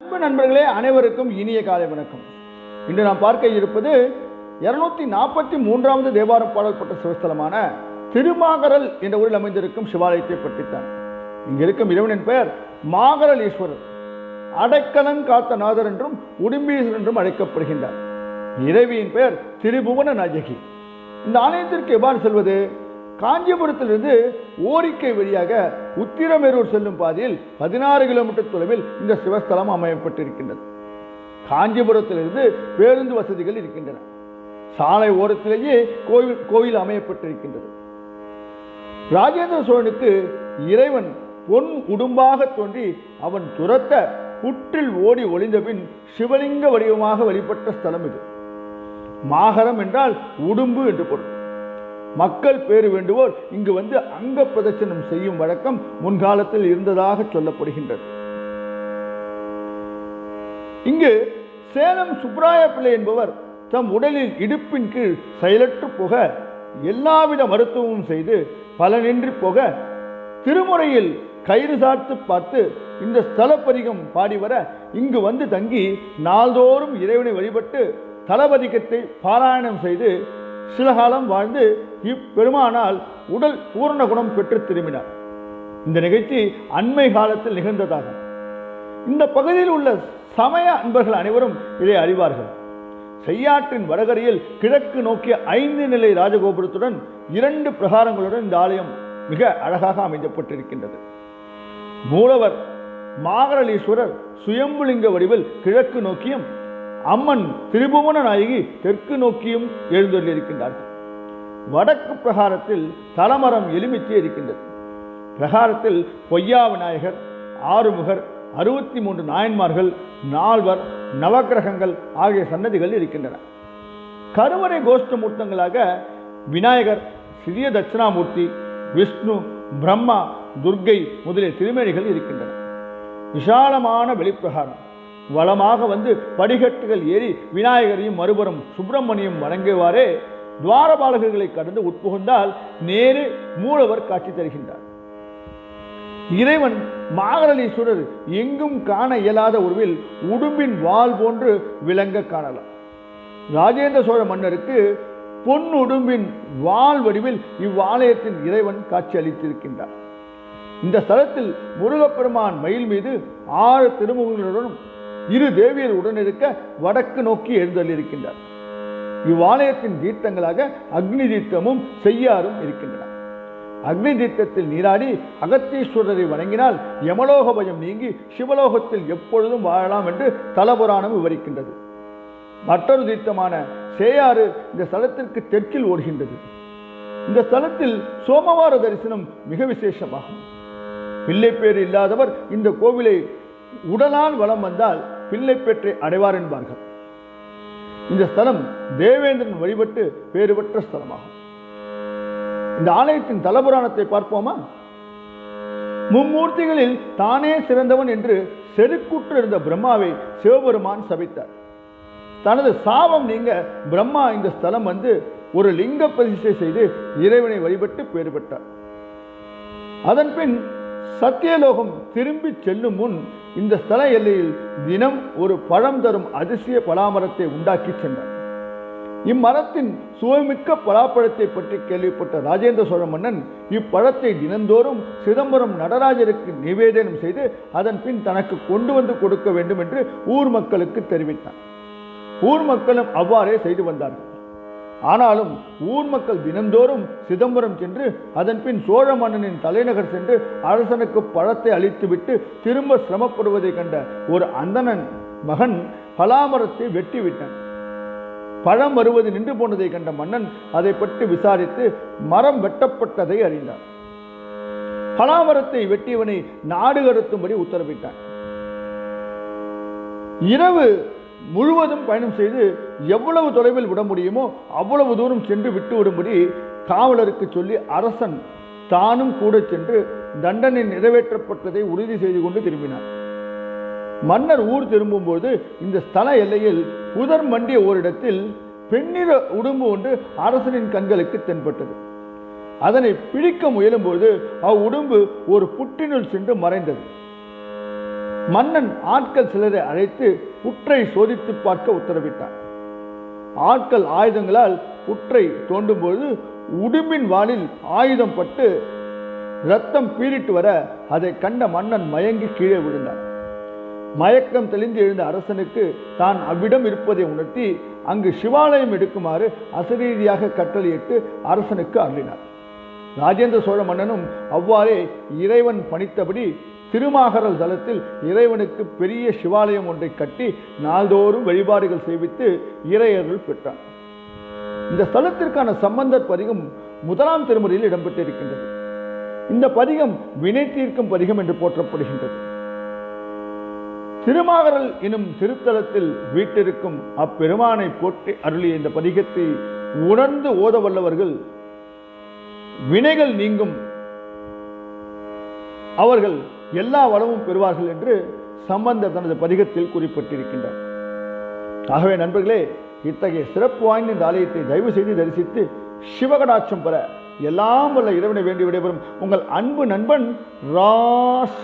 அன்பு நண்பர்களே அனைவருக்கும் இனிய காலை வணக்கம். இன்று நாம் பார்க்க இருப்பது இருநூத்தி நாற்பத்தி மூன்றாவது தேவாரம் பாடல்பட்ட சிவஸ்தலமான திருமாகரல் என்ற ஊரில் அமைந்திருக்கும் சிவாலயத்தை பற்றித்தான். இங்கு இருக்கும் இறைவனின் பெயர் மாகரல் ஈஸ்வரர் அடைக்கலன் காத்த நாதர் என்றும் உடும்பீஸ்வரர் என்றும் அழைக்கப்படுகின்றார். இறைவியின் பெயர் திரிபுவன நாயகி. இந்த ஆலயத்திற்கு எவ்வாறு செல்வது? காஞ்சிபுரத்திலிருந்து ஓரிக்கை வழியாக உத்திரமேரூர் செல்லும் பாதையில் பதினாறு கிலோமீட்டர் தொலைவில் இந்த சிவஸ்தலம் அமையப்பட்டிருக்கின்றது. காஞ்சிபுரத்திலிருந்து பேருந்து வசதிகள் இருக்கின்றன. சாலை ஓரத்திலேயே கோவில் கோவில் அமையப்பட்டிருக்கின்றது. ராஜேந்திர சோழனுக்கு இறைவன் பொன் உடும்பாக தோன்றி அவன் துரத்த புற்றில் ஓடி ஒளிந்தபின் சிவலிங்க வடிவமாக வழிபட்ட ஸ்தலம் இது. மாகரம் என்றால் உடும்பு என்று பொருள். மக்கள் பேறு வேண்டுவோர் இங்கு வந்து அங்க பிரதட்சணம் செய்யும் வழக்கம் முன்காலத்தில் இருந்ததாக சொல்லப்படுகின்றது. இங்கு சேலம் சுப்ராய பிள்ளை என்பவர் தம் உடலில் இடுப்பின் கீழ் செயலற்று போக எல்லாவித மருத்துவமும் செய்து பலனின்றி போக திருமுறையில் கயிறு சார்த்து பார்த்து இந்த ஸ்தலப்பதிகம் பாடி வர இங்கு வந்து தங்கி நாள்தோறும் இறைவனை வழிபட்டு தலபதிகத்தை பாராயணம் செய்து சில காலம் வாழ்ந்து இப்பெருமானால் உடல் பூரண குணம் பெற்று திரும்பினார். இந்த நிகழ்ச்சி அண்மை காலத்தில் நிகழ்ந்ததாகும் இந்த பகுதியில் உள்ள சமய அன்பர்கள் அனைவரும் இதை அறிவார்கள். செய்யாற்றின் வடகரையில் கிழக்கு நோக்கிய ஐந்து நிலை ராஜகோபுரத்துடன் இரண்டு பிரகாரங்களுடன் இந்த ஆலயம் மிக அழகாக அமைக்கப்பட்டிருக்கின்றது. மூலவர் மாகரலீஸ்வரர் சுயம்புலிங்க வடிவில் கிழக்கு நோக்கியும் அம்மன் திரிபுவன நாயகி தெற்கு நோக்கியும் எழுந்தொள்ளியிருக்கின்றார்கள் வடக்கு பிரகாரத்தில் தலமரம் எலுமிச்சை இருக்கின்றது. பிரகாரத்தில் பொய்யா விநாயகர் ஆறுமுகர் அறுபத்தி மூன்று நாயன்மார்கள் நால்வர் நவக்கிரகங்கள் ஆகிய சன்னதிகள் இருக்கின்றன கருவறை கோஷ்ட மூர்த்தங்களாக விநாயகர் சிறிய தட்சிணாமூர்த்தி விஷ்ணு பிரம்மா துர்க்கை முதலிய திருமேனிகள் இருக்கின்றன விசாலமான வெளிப்பிரகாரம். வளமாக வந்து படிகட்டுகள் ஏறி விநாயகரையும் மறுபுறம் சுப்பிரமணியம் வணங்குவாரே. துவாரபாலகர்களை கடந்து உட்புகுந்தால் நேரு மூலவர் காட்சி தருகின்றார். இறைவன் மாகரலீஸ்வரர் எங்கும் காண இயலாத உருவில் உடும்பின் வால் போன்று விளங்க காணலாம். ராஜேந்திர சோழ மன்னருக்கு பொன் உடும்பின் வால் வடிவில் இவ்வாலயத்தின் இறைவன் காட்சி அளித்திருக்கின்றார். இந்த ஸ்தலத்தில் முருகப்பெருமான் மயில் மீது ஆறு திருமுகங்களுடனும் இரு தேவியர் உடனிருக்க வடக்கு நோக்கி எழுந்தள்ளிருக்கின்றார் இவ்வாலயத்தின் தீர்த்தங்களாக அக்னி தீர்த்தமும் செய்யாரும் இருக்கின்றன. அக்னி தீர்த்தத்தில் நீராடி அகத்தீஸ்வரரை வணங்கினால் யமலோக பயம் நீங்கி சிவலோகத்தில் எப்பொழுதும் வாழலாம் என்று தலபுராணம் விவரிக்கின்றது. மற்றொரு தீர்த்தமான சேயாறு இந்த ஸ்தலத்திற்கு தெற்கில் ஓடுகின்றது. இந்த ஸ்தலத்தில் சோமவார தரிசனம் மிக விசேஷமாகும். பிள்ளைப்பேறு இல்லாதவர் இந்த கோவிலை உடலால் வலம் வந்தால் பிள்ளை பெற்றை அடைவார் என்பார்கள். இந்த ஸ்தலம் தேவேந்திரன் வழிபட்டு வேறுபற்ற பெற்ற ஸ்தலமாகும். இந்த ஆலயத்தின் தலபுராணத்தை பார்ப்போமா? மும்மூர்த்திகளில் தானே சிறந்தவன் என்று செருக்குற்று இருந்த பிரம்மாவை சிவபெருமான் சபித்தார். தனது சாபம் நீங்க பிரம்மா இந்த ஸ்தலம் வந்து ஒரு லிங்க பிரதிஷ்டை செய்து இறைவனை வழிபட்டு பேறு பெற்றார் அதன் பின் சத்தியலோகம் திரும்பி செல்லும் முன் இந்த ஸ்தல எல்லையில் தினம் ஒரு பழம் தரும் அதிசய பலாமரத்தை உண்டாக்கி சென்றார். இம்மரத்தின் சுவைமிக்க பலாப்பழத்தை பற்றி கேள்விப்பட்ட ராஜேந்திர சோழ மன்னன் இப்பழத்தை தினந்தோறும் சிதம்பரம் நடராஜருக்கு நிவேதனம் செய்து அதன் பின் தனக்கு கொண்டு வந்து கொடுக்க வேண்டும் என்று ஊர் மக்களுக்கு தெரிவித்தார். ஊர் மக்களும் அவ்வாறே செய்து வந்தார்கள். ஆனாலும் ஊர் மக்கள் தினந்தோறும் சிதம்பரம் சென்று அதன் பின் சோழ மன்னனின் தலைநகர் சென்று அரசனுக்கு பழத்தை அளித்துவிட்டு திரும்ப சிரமப்படுவதை கண்ட ஒரு அந்தணன் மகன் பலாமரத்தை வெட்டி விட்டான் பழம் வருவது நின்று போனதை கண்ட மன்னன் அதை பற்றி விசாரித்து மரம் வெட்டப்பட்டதை அறிந்தார் பலாமரத்தை வெட்டியவனை நாடு கடத்தும்படி உத்தரவிட்டான். இரவு முழுவதும் பயணம் செய்து எவ்வளவு தொலைவில் விட முடியுமோ அவ்வளவு தூரம் சென்று விட்டு விடும்படி காவலருக்கு சொல்லி அரசன் தானும் கூட சென்று தண்டனை நிறைவேற்றப்பட்டதை உறுதி செய்து கொண்டு திரும்பினார். மன்னர் ஊர் திரும்பும்போது இந்த ஸ்தல எல்லையில் புதர் மண்டிய ஓரிடத்தில் பெண்ணிற உடும்பு ஒன்று அரசனின் கண்களுக்கு தென்பட்டது. அதனை பிடிக்க முயலும்போது அவ்வுடும்பு ஒரு புற்றினுள் சென்று மறைந்தது. மன்னன் ஆட்கள் சிலரை அழைத்து புற்றை சோதித்து பார்க்க உத்தரவிட்டார். ஆட்கள் ஆயுதங்களால் புற்றை தோண்டும்போது உடும்பின் வாளில் ஆயுதம் பட்டு ரத்தம் பீறிட்டு வர அதை கண்ட மன்னன் மயங்கி கீழே விழுந்தார். மயக்கம் தெளிந்து எழுந்த அரசனுக்கு தான் அவ்விடம் இருப்பதை உணர்த்தி அங்கு சிவாலயம் எடுக்குமாறு அசரீதியாக கட்டளையிட்டு அரசனுக்கு அருளினார். ராஜேந்திர சோழ மன்னனும் அவ்வாறே இறைவன் பணித்தபடி திருமாகரல் தலத்தில் இறைவனுக்கு பெரிய சிவாலயம் ஒன்றை கட்டி நாள்தோறும் வழிபாடுகள் செய்வித்து இறையர்கள் பெற்றான் இந்த ஸ்தலத்திற்கான சம்பந்தர் பதிகம் முதலாம் திருமுறையில் இடம்பெற்றிருக்கின்றது. இந்த பதிகம் வினை தீர்க்கும் பதிகம் என்று போற்றப்படுகின்றது. திருமாகரல் எனும் திருத்தலத்தில் வீட்டிருக்கும் அப்பெருமானை போற்றி அருளிய இந்த பதிகத்தை உணர்ந்து ஓத வல்லவர்கள் வினைகள் நீங்கும். அவர்கள் எல்லா வளமும் பெறுவார்கள் என்று சம்பந்தர் தனது பதிகத்தில் குறிப்பிட்டிருக்கின்றார். ஆகவே நண்பர்களே இத்தகைய சிறப்பு வாய்ந்த இந்த ஆலயத்தை தயவு செய்து தரிசித்து சிவகடாட்சம் பெற எல்லாம் வல்ல இறைவனை வேண்டி விடைபெறும் உங்கள் அன்பு நண்பன் ராஸ்